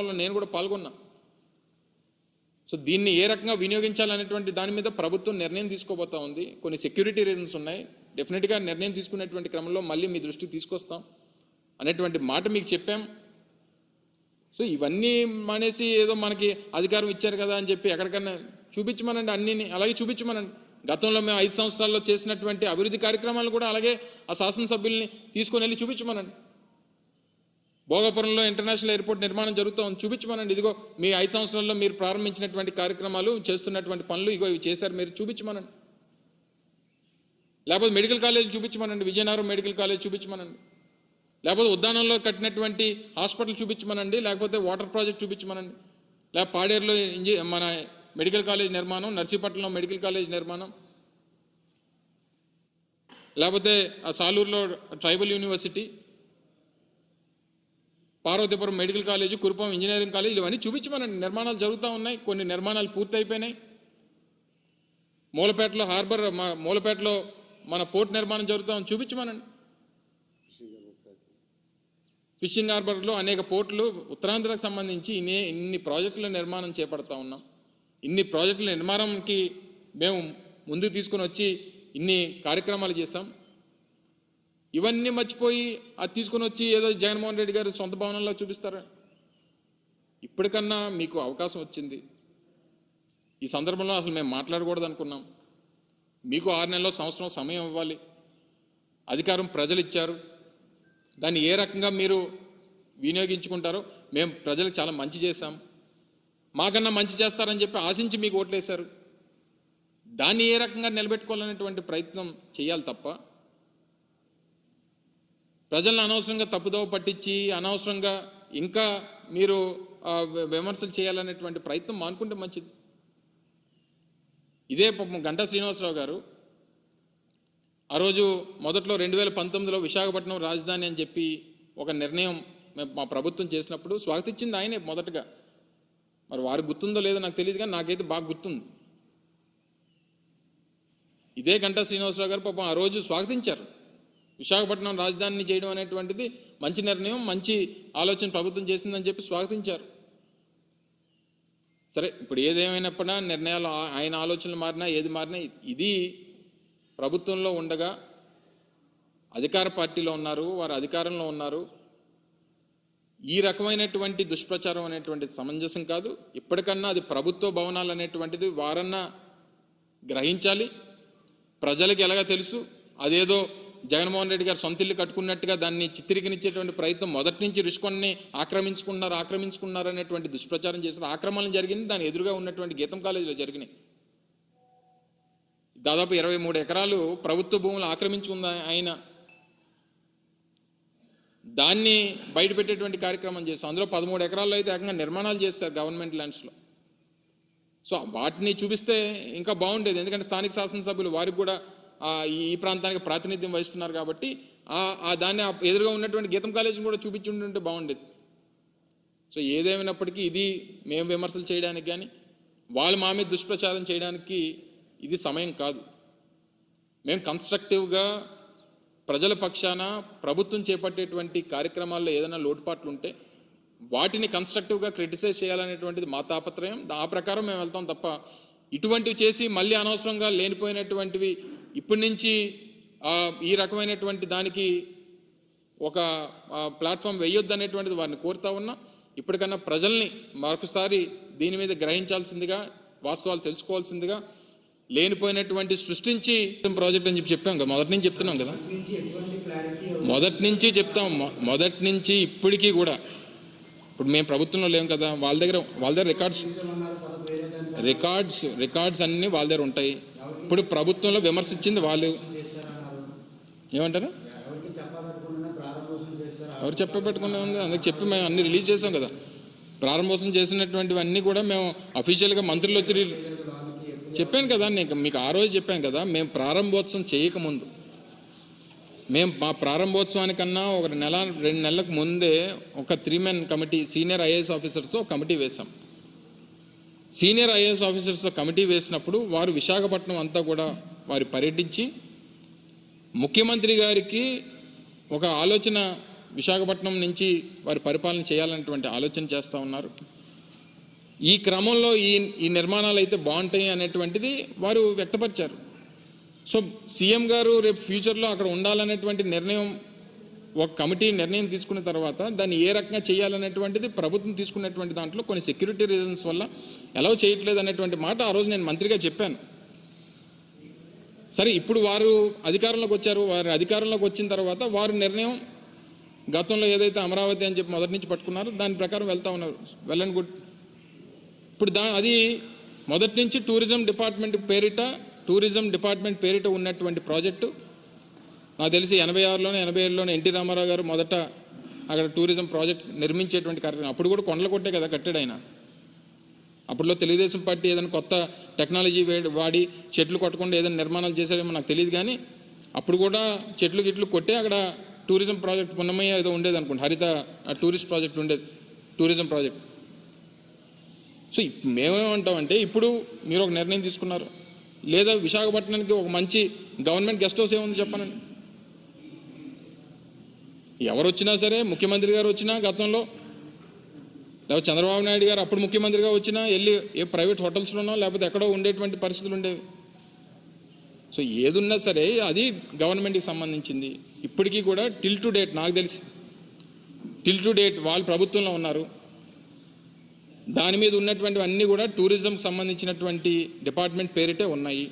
కార్యక్రమంలో నేను కూడా పాల్గొన్నా. సో దీన్ని ఏ రకంగా వినియోగించాలనేటువంటి దాని మీద ప్రభుత్వం నిర్ణయం తీసుకోబోతా ఉంది. కొన్ని సెక్యూరిటీ రీజన్స్ ఉన్నాయి. డెఫినెట్గా నిర్ణయం తీసుకునేటువంటి క్రమంలో మళ్ళీ మీ దృష్టికి తీసుకొస్తాం అనేటువంటి మాట మీకు చెప్పాం. సో ఇవన్నీ మానేసి ఏదో మనకి అధికారం ఇచ్చారు కదా అని చెప్పి ఎక్కడికన్నా చూపించమనండి అన్నీ అలాగే చూపించమనండి. గతంలో మేము ఐదు సంవత్సరాల్లో చేసినటువంటి అభివృద్ధి కార్యక్రమాలు కూడా అలాగే ఆ శాసనసభ్యుల్ని తీసుకొని వెళ్ళి చూపించమనండి. భోగపురంలో ఇంటర్నేషనల్ ఎయిర్పోర్ట్ నిర్మాణం జరుగుతూ ఉంది. చూపించమనండి. ఇదిగో మీ ఐదు సంవత్సరాల్లో మీరు ప్రారంభించినటువంటి కార్యక్రమాలు చేస్తున్నటువంటి పనులు ఇగో ఇవి చేశారు. మీరు చూపించమనండి. లేకపోతే మెడికల్ కాలేజ్ చూపించమనండి. విజయనగరం మెడికల్ కాలేజ్ చూపించమనండి. లేకపోతే ఉద్యానంలో కట్టినటువంటి హాస్పిటల్ చూపించమనండి. లేకపోతే వాటర్ ప్రాజెక్ట్ చూపించమనండి. లేకపోతే పాడేరులో మన మెడికల్ కాలేజ్ నిర్మాణం నర్సీపట్నంలో మెడికల్ కాలేజ్ నిర్మాణం. లేకపోతే సాలూరులో tribal university Parvathipuram medical college Kurupam engineering college ఇవన్నీ చూపించమనండి నిర్మాణాలు జరుగుతూ ఉన్నాయి. కొన్ని నిర్మాణాలు పూర్తయిపోయినాయి. మూలపేటలో హార్బర్ మూలపేటలో మన పోర్ట్ నిర్మాణం జరుగుతామని చూపించమనండి. ఫిషింగ్ హార్బర్లో అనేక పోర్టులు ఉత్తరాంధ్రకు సంబంధించి ఇన్ని ఇన్ని ప్రాజెక్టుల నిర్మాణం చేపడతా ఉన్నాం. ఇన్ని ప్రాజెక్టుల నిర్మాణంకి మేము ముందుకు తీసుకొని వచ్చి ఇన్ని కార్యక్రమాలు చేశాం. ఇవన్నీ మర్చిపోయి అది తీసుకొని వచ్చి ఏదో జగన్మోహన్ రెడ్డి గారు సొంత భవనంలో చూపిస్తారా? ఇప్పటికన్నా మీకు అవకాశం వచ్చింది. ఈ సందర్భంలో అసలు మేము మాట్లాడకూడదు అనుకున్నాం. మీకు ఆరు నెలల్లో సంవత్సరం సమయం ఇవ్వాలి. అధికారం ప్రజలు ఇచ్చారు. దాన్ని ఏ రకంగా మీరు వినియోగించుకుంటారో మేము ప్రజలకు చాలా మంచి చేశాం. మాకన్నా మంచి చేస్తారని చెప్పి ఆశించి మీకు ఓట్లేశారు. దాన్ని ఏ రకంగా నిలబెట్టుకోవాలనేటువంటి ప్రయత్నం చేయాలి తప్ప ప్రజలను అనవసరంగా తప్పుదోవ పట్టించి అనవసరంగా ఇంకా మీరు విమర్శలు చేయాలనేటువంటి ప్రయత్నం మానుకుంటే మంచిది. ఇదే పాపం గంటా శ్రీనివాసరావు గారు ఆ రోజు మొదట్లో రెండు వేల పంతొమ్మిదిలో విశాఖపట్నం రాజధాని అని చెప్పి ఒక నిర్ణయం మేము మా ప్రభుత్వం చేసినప్పుడు స్వాగతించింది ఆయనే మొదటగా. మరి వారు గుర్తుందో లేదో నాకు తెలియదు కానీ నాకైతే బాగా గుర్తుంది. ఇదే గంటా శ్రీనివాసరావు గారు పాపం ఆ రోజు స్వాగతించారు. విశాఖపట్నం రాజధానిని చేయడం అనేటువంటిది మంచి నిర్ణయం మంచి ఆలోచన ప్రభుత్వం చేసిందని చెప్పి స్వాగతించారు. సరే ఇప్పుడు ఏదేమైనప్పుడా నిర్ణయాలు ఆయన ఆలోచనలు మారినా ఏది మారినా ఇది ప్రభుత్వంలో ఉండగా అధికార పార్టీలో ఉన్నారు వారు అధికారంలో ఉన్నారు. ఈ రకమైనటువంటి దుష్ప్రచారం అనేటువంటిది సమంజసం కాదు. ఇప్పటికన్నా అది ప్రభుత్వ భవనాలు అనేటువంటిది వారన్నా గ్రహించాలి. ప్రజలకు ఎలాగ తెలుసు? అదేదో జగన్మోహన్ రెడ్డి గారు సొంత ఇల్లు కట్టుకున్నట్టుగా దాన్ని చిత్రీకరించేటువంటి ప్రయత్నం మొదటి నుంచి రుషికొన్ని ఆక్రమించుకున్నారు ఆక్రమించుకున్నారు అనేటువంటి దుష్ప్రచారం చేసిన ఆక్రమణలు జరిగింది దాని ఎదురుగా ఉన్నటువంటి గీతం కాలేజీలో జరిగినాయి. దాదాపు ఇరవై మూడు ఎకరాలు ప్రభుత్వ భూములు ఆక్రమించుకుంది ఆయన. దాన్ని బయట పెట్టేటువంటి కార్యక్రమం చేస్తాం అందులో పదమూడు ఎకరాల్లో అయితే ఏకంగా నిర్మాణాలు చేస్తారు గవర్నమెంట్ ల్యాండ్స్లో సో వాటిని చూపిస్తే ఇంకా బాగుండేది. ఎందుకంటే స్థానిక శాసనసభ్యులు వారికి కూడా ఈ ప్రాంతానికి ప్రాతినిధ్యం వహిస్తున్నారు కాబట్టి ఆ దాన్ని ఎదురుగా ఉన్నటువంటి గీతం కాలేజీని కూడా చూపించుంటుంటే బాగుండేది. సో ఏదేమైనప్పటికీ ఇది మేము విమర్శలు చేయడానికి కానీ వాళ్ళు మా మీద దుష్ప్రచారం చేయడానికి ఇది సమయం కాదు. మేము కన్స్ట్రక్టివ్గా ప్రజల పక్షాన ప్రభుత్వం చేపట్టేటువంటి కార్యక్రమాల్లో ఏదైనా లోటుపాట్లు ఉంటే వాటిని కన్స్ట్రక్టివ్గా క్రిటిసైజ్ చేయాలనేటువంటిది మా తాపత్రయం. ఆ ప్రకారం మేము వెళ్తాం తప్ప ఇటువంటివి చేసి మళ్ళీ అనవసరంగా లేనిపోయినటువంటివి ఇప్పటి నుంచి ఈ రకమైనటువంటి దానికి ఒక ప్లాట్ఫామ్ వేయొద్దు అనేటువంటిది వారిని కోరుతా ఉన్నా ఇప్పటికన్నా ప్రజల్ని మరొకసారి దీని మీద గ్రహించాల్సిందిగా వాస్తవాలు తెలుసుకోవాల్సిందిగా లేనిపోయినటువంటి సృష్టించి ప్రాజెక్ట్ అని చెప్పి చెప్పాం కదా మొదటి నుంచి చెప్తున్నాం కదా. మొదటి నుంచి చెప్తాం మొదటి నుంచి ఇప్పటికీ కూడా. ఇప్పుడు మేము ప్రభుత్వంలో లేము కదా వాళ్ళ దగ్గర వాళ్ళ దగ్గర రికార్డ్స్ రికార్డ్స్ రికార్డ్స్ అన్నీ వాళ్ళ దగ్గర ఉంటాయి. ఇప్పుడు ప్రభుత్వంలో విమర్శించింది వాళ్ళు. ఏమంటారు? ఎవరు చెప్పబెట్టుకున్నా ఉంది? అందుకు చెప్పి మేము అన్ని రిలీజ్ చేసాం కదా. ప్రారంభోత్సవం చేసినటువంటివన్నీ కూడా మేము అఫీషియల్గా మంత్రులు వచ్చి చెప్పాను కదా నేను మీకు ఆ రోజు చెప్పాను కదా మేము ప్రారంభోత్సవం చేయకముందు. మేము మా ప్రారంభోత్సవానికన్నా ఒక నెల రెండు నెలలకు ముందే ఒక three men committee senior IAS ఆఫీసర్స్తో committee వేశాం. సీనియర్ ఐఏఎస్ ఆఫీసర్స్తో కమిటీ వేసినప్పుడు వారు విశాఖపట్నం అంతా కూడా వారు పర్యటించి ముఖ్యమంత్రి గారికి ఒక ఆలోచన విశాఖపట్నం నుంచి వారి పరిపాలన చేయాలనేటువంటి ఆలోచన చేస్తూ ఉన్నారు. ఈ క్రమంలో ఈ ఈ నిర్మాణాలు అయితే బాగుంటాయి అనేటువంటిది వారు వ్యక్తపరిచారు. సో సీఎం గారు రేపు ఫ్యూచర్లో అక్కడ ఉండాలనేటువంటి నిర్ణయం ఒక కమిటీ నిర్ణయం తీసుకున్న తర్వాత దాన్ని ఏ రకంగా చేయాలనేటువంటిది ప్రభుత్వం తీసుకున్నటువంటి దాంట్లో కొన్ని సెక్యూరిటీ రీజన్స్ వల్ల ఎలా చేయట్లేదు అనేటువంటి మాట ఆ రోజు నేను మంత్రిగా చెప్పాను. సరే ఇప్పుడు వారు అధికారంలోకి వచ్చారు. వారు అధికారంలోకి వచ్చిన తర్వాత వారు నిర్ణయం గతంలో ఏదైతే అమరావతి అని చెప్పి మొదటి నుంచి పట్టుకున్నారో దాని ప్రకారం వెళ్తా ఉన్నారు. Well and good. ఇప్పుడు దా అది మొదటి నుంచి టూరిజం డిపార్ట్మెంట్ పేరిట టూరిజం డిపార్ట్మెంట్ పేరిట ఉన్నటువంటి ప్రాజెక్టు నాకు తెలిసి ఎనభై ఆరులోనే ఎనభై ఏడులోనే ఎన్టీ రామారావు గారు మొదట అక్కడ టూరిజం ప్రాజెక్ట్ నిర్మించేటువంటి కార్యక్రమం. అప్పుడు కూడా కొండలు కొట్టే కదా కట్టాడు ఆయన. అప్పట్లో తెలుగుదేశం పార్టీ ఏదైనా కొత్త టెక్నాలజీ వాడి చెట్లు కొట్టకుండా ఏదైనా నిర్మాణాలు చేశారేమో నాకు తెలియదు కానీ అప్పుడు కూడా చెట్లు గిట్లు కొట్టే అక్కడ టూరిజం ప్రాజెక్ట్ పున్నమయ్య ఏదో ఉండేది అనుకోండి. హరిత టూరిస్ట్ ప్రాజెక్ట్ ఉండేది టూరిజం ప్రాజెక్ట్. సో మేమేమంటామంటే ఇప్పుడు మీరు ఒక నిర్ణయం తీసుకున్నారు. లేదా విశాఖపట్నానికి ఒక మంచి గవర్నమెంట్ గెస్ట్ హౌస్ ఏముంది చెప్పనండి? ఎవరు వచ్చినా సరే ముఖ్యమంత్రి గారు వచ్చినా గతంలో లేకపోతే చంద్రబాబు నాయుడు గారు అప్పుడు ముఖ్యమంత్రిగా వచ్చినా వెళ్ళి ఏ ప్రైవేట్ హోటల్స్లోనో లేకపోతే ఎక్కడో ఉండేటువంటి పరిస్థితులు ఉండేవి. సో ఏదున్నా సరే అది గవర్నమెంట్కి సంబంధించింది. ఇప్పటికీ కూడా టిల్ టు డేట్ నాకు తెలిసి టిల్ టు డేట్ వాళ్ళు ప్రభుత్వంలో ఉన్నారు. దాని మీద ఉన్నటువంటి అన్నీ కూడా టూరిజంకి సంబంధించినటువంటి డిపార్ట్మెంట్ పేరిటే ఉన్నాయి.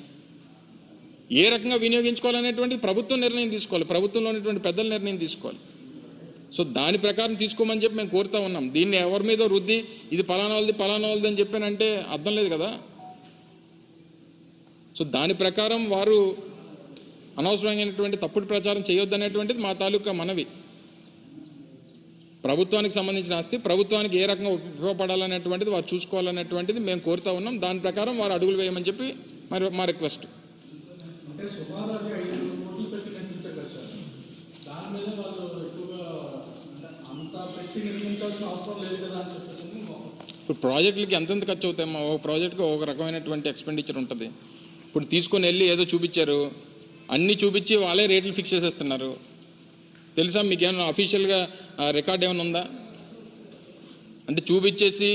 ఏ రకంగా వినియోగించుకోవాలనేటువంటి ప్రభుత్వం నిర్ణయం తీసుకోవాలి. ప్రభుత్వంలో ఉన్నటువంటి పెద్దల నిర్ణయం తీసుకోవాలి. సో దాని ప్రకారం తీసుకోమని చెప్పి మేము కోరుతా ఉన్నాం. దీన్ని ఎవరి మీద రుద్ది ఇది పలానా వాళ్ళది పలానా వాళ్ళది అని చెప్పానంటే అర్థం లేదు కదా? సో దాని ప్రకారం వారు అనవసరమైనటువంటి తప్పుడు ప్రచారం చేయొద్దనేటువంటిది మా తాలూకా మనవి. ప్రభుత్వానికి సంబంధించిన ఆస్తి ప్రభుత్వానికి ఏ రకంగా ఉపయోగపడాలనేటువంటిది వారు చూసుకోవాలనేటువంటిది మేము కోరుతా ఉన్నాం. దాని ప్రకారం వారు అడుగులు వేయమని చెప్పి మరి మా రిక్వెస్ట్ అంటే సుమారు అది ఐదు కోట్లు పెట్టి కనిపించారు కదా సార్ దాని మీద వాళ్ళు ఎక్కువగా అంటే నిర్మించాల్సిన అవసరం లేదు కదా అని చెప్పేసి ఇప్పుడు ప్రాజెక్టులకి ఎంతెంత ఖర్చు అవుతాయమ్మా? ఒక ప్రాజెక్టుకి ఒక రకమైనటువంటి ఎక్స్పెండిచర్ ఉంటుంది. ఇప్పుడు తీసుకొని వెళ్ళి ఏదో చూపించారు. అన్నీ చూపించి వాళ్ళే రేట్లు ఫిక్స్ చేసేస్తున్నారు. తెలుసా మీకు ఏమైనా అఫీషియల్గా రికార్డ్ ఏమైనా ఉందా? అంటే చూపించేసి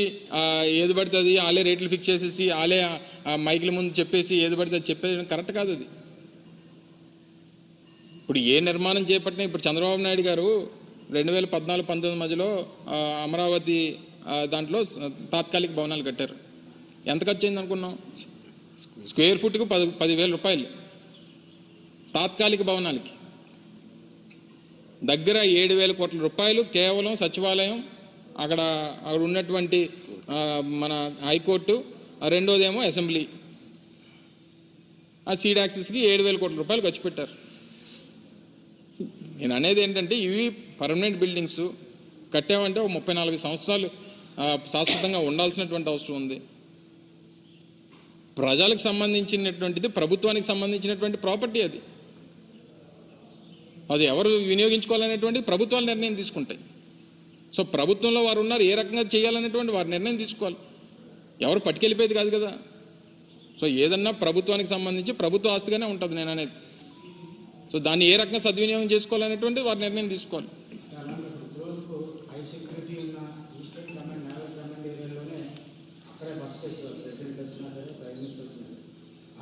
ఏది పడితే అది వాళ్ళే రేట్లు ఫిక్స్ చేసేసి వాళ్ళే ఆ మైకుల ముందు చెప్పేసి ఏది పడితే అది చెప్పేది కరెక్ట్ కాదు అది. ఇప్పుడు ఏ నిర్మాణం చేపట్టినా ఇప్పుడు చంద్రబాబు నాయుడు గారు రెండు వేల పద్నాలుగు పంతొమ్మిది మధ్యలో అమరావతి దాంట్లో తాత్కాలిక భవనాలు కట్టారు. ఎంత ఖర్చు అయింది అనుకున్నాం స్క్వేర్ ఫుట్కు పది పదివేల రూపాయలు. తాత్కాలిక భవనాలకి. దగ్గర ఏడు వేల కోట్ల రూపాయలు కేవలం సచివాలయం అక్కడ అక్కడ ఉన్నటువంటి మన హైకోర్టు రెండోదేమో అసెంబ్లీ. ఆ సీడ్ యాక్సెస్కి ఏడు వేల కోట్ల రూపాయలు ఖర్చు పెట్టారు. నేను అనేది ఏంటంటే ఇవి పర్మనెంట్ బిల్డింగ్స్ కట్టామంటే ఒక ముప్పై నలభై సంవత్సరాలు శాశ్వతంగా ఉండాల్సినటువంటి అవసరం ఉంది. ప్రజలకు సంబంధించినటువంటిది ప్రభుత్వానికి సంబంధించినటువంటి ప్రాపర్టీ అది. అది ఎవరు వినియోగించుకోవాలనేటువంటిది ప్రభుత్వాలు నిర్ణయం తీసుకుంటాయి. సో ప్రభుత్వంలో వారు ఉన్నారు ఏ రకంగా చేయాలనేటువంటి వారు నిర్ణయం తీసుకోవాలి. ఎవరు పట్టుకెళ్ళిపోయేది కాదు కదా. సో ఏదన్నా ప్రభుత్వానికి సంబంధించి ప్రభుత్వ ఆస్తిగానే ఉంటుంది నేను అనేది సో దాన్ని ఏ రకంగా సద్వినియోగం చేసుకోవాలనేటువంటి వారు నిర్ణయం తీసుకోవాలి అలాగే రోజుకు హై సెక్యూరిటీ ఉన్న ఈస్టర్న్ కమాండ్ నేవల్ కమాండ్ ఏరియాలోనే అక్కడే బస్ చేసేవారు ప్రెసిడెంట్ వచ్చినా సరే ప్రైమ్ మినిస్టర్ వచ్చినా సరే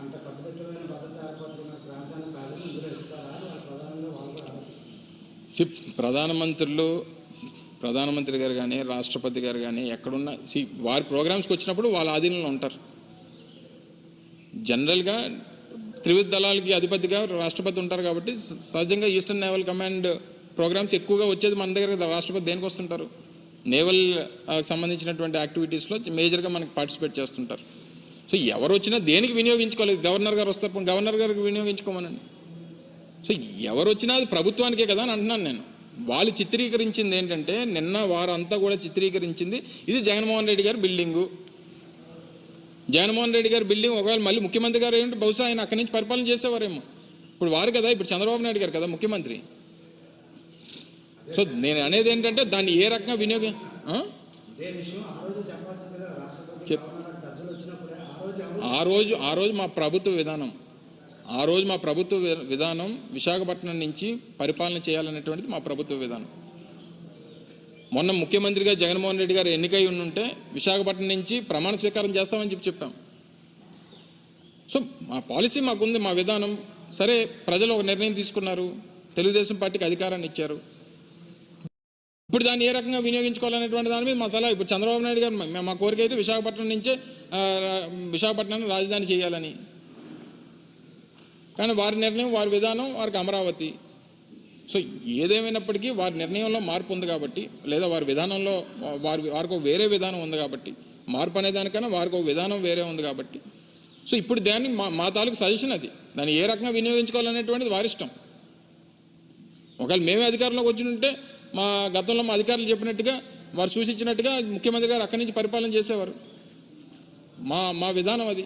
అంత కట్టుదిట్టమైన భద్రత ఏర్పడుతున్న ప్రాంతాన్ని కాదు ఇందులో ఇస్తారా వాళ్ళ ప్రధానంగా వాళ్ళు కూడా ఆలోచిస్తారు. సి ప్రధానమంత్రులు ప్రధానమంత్రి గారు కానీ రాష్ట్రపతి గారు కానీ ఎక్కడున్నా సి వారి ప్రోగ్రామ్స్కి వచ్చినప్పుడు వాళ్ళ ఆధీనంలో ఉంటారు. జనరల్గా త్రివిధ దళాలకి అధిపతిగా రాష్ట్రపతి ఉంటారు కాబట్టి సహజంగా ఈస్టర్న్ నేవల్ కమాండ్ ప్రోగ్రామ్స్ ఎక్కువగా వచ్చేది మన దగ్గర రాష్ట్రపతి దేనికి వస్తుంటారు? నేవల్ సంబంధించినటువంటి యాక్టివిటీస్లో మేజర్గా మనకి పార్టిసిపేట్ చేస్తుంటారు. సో ఎవరు వచ్చినా దేనికి వినియోగించుకోవాలి గవర్నర్ గారు వస్తారు గవర్నర్ గారికి వినియోగించుకోమనండి. సో ఎవరు వచ్చినా అది ప్రభుత్వానికే కదా అని అంటున్నాను నేను. వాళ్ళు చిత్రీకరించింది ఏంటంటే నిన్న వారంతా కూడా చిత్రీకరించింది ఇది జగన్మోహన్ రెడ్డి గారి బిల్డింగు. జగన్మోహన్ రెడ్డి గారి బిల్డింగ్ ఒకవేళ మళ్ళీ ముఖ్యమంత్రి గారు ఏంటంటే బహుశా ఆయన అక్కడి నుంచి పరిపాలన చేసేవారేమో. ఇప్పుడు వారు కదా ఇప్పుడు చంద్రబాబు నాయుడు గారు కదా ముఖ్యమంత్రి. సో నేను అనేది ఏంటంటే దాన్ని ఏ రకంగా వినియోగం ఆ? చెప్ ఆ రోజు ఆ రోజు మా ప్రభుత్వ విధానం. ఆ రోజు మా ప్రభుత్వ వి- విధానం విశాఖపట్నం నుంచి పరిపాలన చేయాలనేటువంటిది మా ప్రభుత్వ విధానం. మొన్న ముఖ్యమంత్రిగా జగన్మోహన్ రెడ్డి గారు ఎన్నికై ఉంటే విశాఖపట్నం నుంచి ప్రమాణ స్వీకారం చేస్తామని చెప్పి చెప్పాం. సో మా పాలసీ మాకుంది మా విధానం. సరే ప్రజలు ఒక నిర్ణయం తీసుకున్నారు. తెలుగుదేశం పార్టీకి అధికారాన్ని ఇచ్చారు. ఇప్పుడు దాన్ని ఏ రకంగా వినియోగించుకోవాలనేటువంటి దాని మీద మా సలహా ఇప్పుడు చంద్రబాబు నాయుడు గారు మా- కోరిక అయితే విశాఖపట్నం నుంచే విశాఖపట్నాన్ని రాజధాని చేయాలని. కానీ వారి నిర్ణయం వారి విధానం వారికి అమరావతి. సో ఏదేమైనప్పటికీ వారి నిర్ణయంలో మార్పు ఉంది కాబట్టి లేదా వారి విధానంలో వారి వారికి ఒక వేరే విధానం ఉంది కాబట్టి మార్పు అనే దానికన్నా వారికి ఒక విధానం వేరే ఉంది కాబట్టి. సో ఇప్పుడు దాన్ని మా మా తాలూకు సజెషన్ అది. దాన్ని ఏ రకంగా వినియోగించుకోవాలనేటువంటిది వారి ఇష్టం. ఒకవేళ మేమే అధికారంలోకి వచ్చి ఉంటే మా గతంలో మా అధికారులు చెప్పినట్టుగా వారు సూచించినట్టుగా ముఖ్యమంత్రి గారు అక్కడి నుంచి పరిపాలన చేసేవారు. మా మా విధానం అది.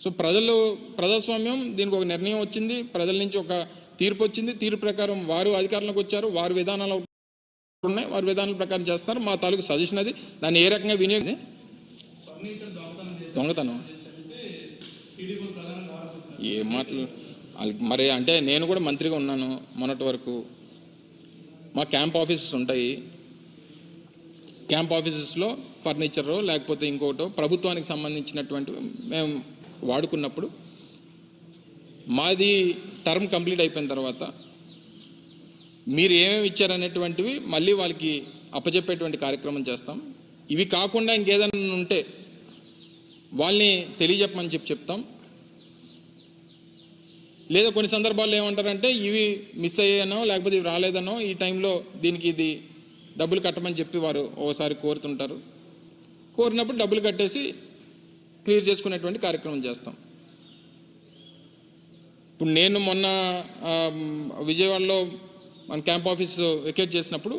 సో ప్రజలు ప్రజాస్వామ్యం దీనికి ఒక నిర్ణయం వచ్చింది. ప్రజల నుంచి ఒక తీర్పు వచ్చింది. తీర్పు ప్రకారం వారు అధికారంలోకి వచ్చారు. వారి విధానాలు ఉన్నాయి. వారి విధానాల ప్రకారం చేస్తారు మా తాలూకు సజెషన్ అది. దాన్ని ఏ రకంగా వినియోగం దొంగతనం. ఏ మాటలు? వాళ్ళకి మరి అంటే నేను కూడా మంత్రిగా ఉన్నాను మొన్నటి వరకు. మా క్యాంప్ ఆఫీసెస్ ఉంటాయి. క్యాంప్ ఆఫీసెస్లో ఫర్నిచరు లేకపోతే ఇంకోటో ప్రభుత్వానికి సంబంధించినటువంటి మేము వాడుకున్నప్పుడు మాది టర్మ్ కంప్లీట్ అయిపోయిన తర్వాత మీరు ఏమేమి ఇచ్చారనేటువంటివి మళ్ళీ వాళ్ళకి అప్పచెప్పేటువంటి కార్యక్రమం చేస్తాం. ఇవి కాకుండా ఇంకేదైనా ఉంటే వాళ్ళని తెలియజెప్పమని చెప్పి చెప్తాం. లేదా కొన్ని సందర్భాల్లో ఏమంటారంటే ఇవి మిస్ అయ్యానో లేకపోతే ఇవి రాలేదనో ఈ టైంలో దీనికి ఇది డబ్బులు కట్టమని చెప్పి వారు ఓసారి కోరుతుంటారు. కోరినప్పుడు డబ్బులు కట్టేసి క్లియర్ చేసుకునేటువంటి కార్యక్రమం చేస్తాం. ఇప్పుడు నేను మొన్న విజయవాడలో మన క్యాంప్ ఆఫీస్ వెకేట్ చేసినప్పుడు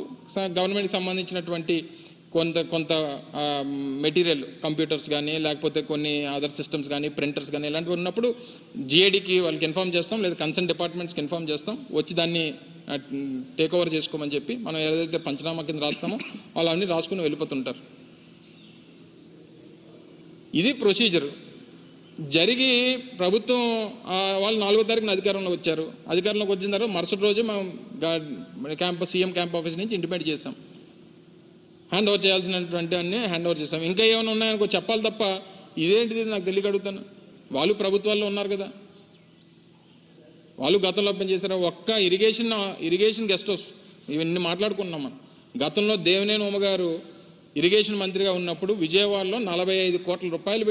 గవర్నమెంట్కి సంబంధించినటువంటి కొంత కొంత మెటీరియల్ కంప్యూటర్స్ కానీ లేకపోతే కొన్ని అదర్ సిస్టమ్స్ కానీ ప్రింటర్స్ కానీ ఇలాంటివి ఉన్నప్పుడు జిఏడికి వాళ్ళకి ఇన్ఫామ్ చేస్తాం లేదా కన్సర్న్ డిపార్ట్మెంట్స్కి ఇన్ఫామ్ చేస్తాం. వచ్చి దాన్ని టేక్ ఓవర్ చేసుకోమని చెప్పి మనం ఏదైతే పంచనామా కింద రాస్తామో వాళ్ళు అన్నీ రాసుకుని వెళ్ళిపోతుంటారు. ఇది ప్రొసీజర్ జరిగి ప్రభుత్వం వాళ్ళు నాలుగో తారీఖున అధికారంలో వచ్చారు. అధికారంలోకి వచ్చిన తర్వాత మరుసటి రోజు మేము campus camp CM camp office నుంచి ఇంటిమేట్ చేసాం హ్యాండ్ ఓవర్ చేయాల్సినటువంటి అన్ని హ్యాండ్ ఓవర్ చేసాం ఇంకా ఏమైనా ఉన్నాయనుకో చెప్పాలి తప్ప ఇదేంటిది నాకు తెలియక అడుగుతాను. వాళ్ళు ప్రభుత్వాల్లో ఉన్నారు కదా. వాళ్ళు గతంలో పనిచేశారు ఒక్క ఇరిగేషన్ ఇరిగేషన్ గెస్ట్ హౌస్ ఇవన్నీ మాట్లాడుకున్నాం మనం. గతంలో దేవినేని ఉమ్మగారు ఇరిగేషన్ మంత్రిగా ఉన్నప్పుడు విజయవాడలో నలభై ఐదు కోట్ల రూపాయలు